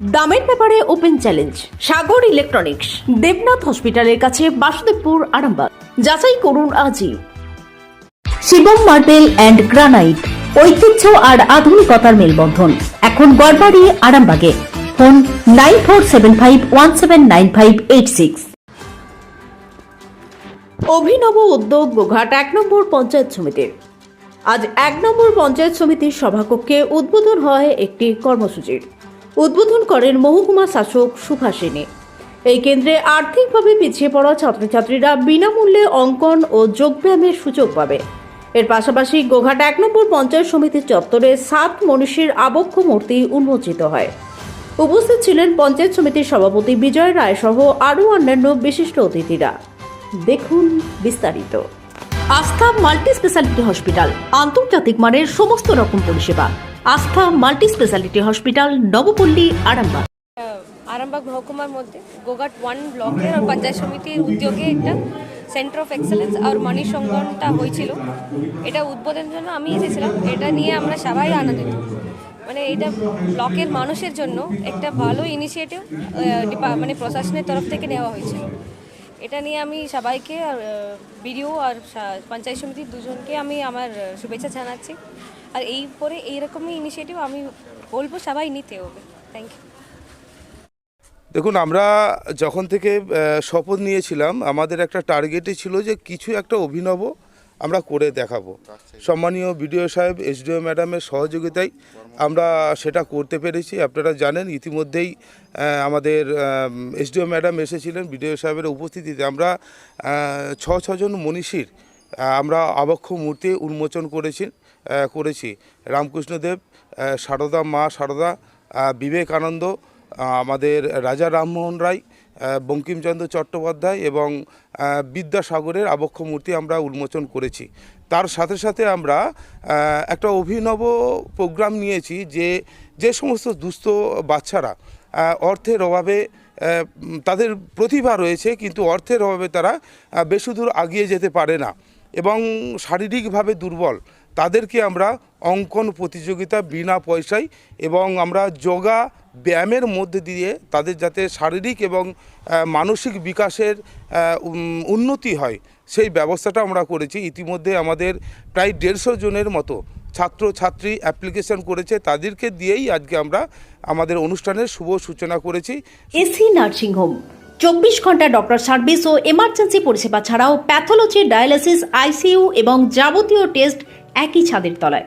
দামের ব্যাপারে open challenge, Sagar electronics, Debnath হসপিটালের কাছে বাসুদেবপুর, আরামবাগ। যাচাই করুন আজই। শিবম মার্বেল অ্যান্ড গ্রানাইট, ঐতিহ্য আর আধুনিকতার মেলবন্ধন। এখন গড়বাড়ি, আরামবাগে। Phone nine four seven five one seven nine five eight six. অভিনব উদ্যোগ গোঘাট এক নম্বর পঞ্চায়েত সমিতির আজ এক নম্বর পঞ্চায়েত সমিতির সভাকক্ষে উদ্বোধন হয় একটি কর্মসূচির। উদ্বোধন করেন মহকুমা শাসক সুভাষিনী এই কেন্দ্রে আর্থিকভাবে পিছিয়ে পড়া ছাত্রছাত্রীরা বিনামূল্যে অঙ্কন ও যোগব্যায়ামের সুযোগ পাবে। এর পাশাপাশি গোঘাট এক নম্বর পঞ্চায়েত সমিতির চত্বরে সাত মনীষীর আবক্ষ মূর্তি উন্মোচিত হয়। উপস্থিত ছিলেন পঞ্চায়েত সমিতির সভাপতি বিজয় রায় সহ আরও অন্যান্য বিশিষ্ট অতিথিরা। দেখুন বিস্তারিত। আস্থা মাল্টি স্পেশালিটি হসপিটাল, আন্তর্জাতিক মানের সমস্ত রকম পরিষেবা। Astha multi speciality hospital, Nabapalli, Arambag. Arambag মহকুমার মধ্যে গোঘাট ওয়ান ব্লকের আর পঞ্চায়েত সমিতির উদ্যোগে একটা সেন্টার অফ এক্সেলেন্স আর মানি সংগঠনটা হয়েছিল। এটা উদ্বোধনের জন্য আমি এসেছিলাম। এটা নিয়ে আমরা সবাই আনন্দিত। মানে এটা ব্লকের মানুষের জন্য একটা ভালো ইনিশিয়েটিভ মানে প্রশাসনের তরফ থেকে নেওয়া হয়েছিল। এটা নিয়ে আমি সবাইকে আর বিডিও আর পঞ্চায়েত সমিতির দুজনকে আমি আমার শুভেচ্ছা জানাচ্ছি। আর এই পরে এইরকমই ইনিশিয়েটিভ আমি বলব সবাই নিতে হবে। থ্যাংক ইউ দেখুন, আমরা যখন থেকে শপথ নিয়েছিলাম, আমাদের একটা টার্গেটই ছিল যে কিছু একটা অভিনব আমরা করে দেখাবো। সম্মানীয় বিডিও সাহেব, এসডিও ম্যাডামের সহযোগিতায় আমরা সেটা করতে পেরেছি। আপনারা জানেন, ইতিমধ্যেই আমাদের এসডিও ম্যাডাম এসেছিলেন। বিডিও সাহেবের উপস্থিতিতে আমরা ছ ছজন মনীষীর আমরা আবক্ষ মূর্তি উন্মোচন করেছি করেছি। রামকৃষ্ণদেব সারদা মা সারদা বিবেকানন্দ আমাদের রাজা রামমোহন রায় বঙ্কিমচন্দ্র চট্টোপাধ্যায় এবং বিদ্যাসাগরের আবক্ষ মূর্তি আমরা উন্মোচন করেছি। তার সাথে সাথে আমরা একটা অভিনব প্রোগ্রাম নিয়েছি যে যে সমস্ত দুস্থ বাচ্চারা অর্থের অভাবে তাদের প্রতিভা রয়েছে, কিন্তু অর্থের অভাবে তারা বেশি দূর আগিয়ে যেতে পারে না এবং শারীরিকভাবে দুর্বল। তাদেরকে আমরা অঙ্কন প্রতিযোগিতা বিনা পয়সায় এবং আমরা যোগা ব্যায়ামের মধ্যে দিয়ে তাদের যাতে শারীরিক এবং মানসিক বিকাশের উন্নতি হয়, সেই ব্যবস্থাটা আমরা করেছি। ইতিমধ্যে আমাদের প্রায় দেড়শো জনের মতো ছাত্র ছাত্রী অ্যাপ্লিকেশন করেছে। তাদেরকে দিয়েই আজকে আমরা আমাদের অনুষ্ঠানের শুভ সূচনা করেছি। AC nursing home. চব্বিশ ঘণ্টা ডক্টর সার্ভিস ও এমার্জেন্সি পরিষেবা ছাড়াও প্যাথোলজি, ডায়ালিসিস, আইসিইউ এবং যাবতীয় টেস্ট একই ছাদের তলায়।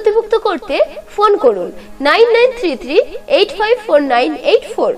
নথিভুক্ত করতে ফোন করুন nine nine three three eight five four nine eight four.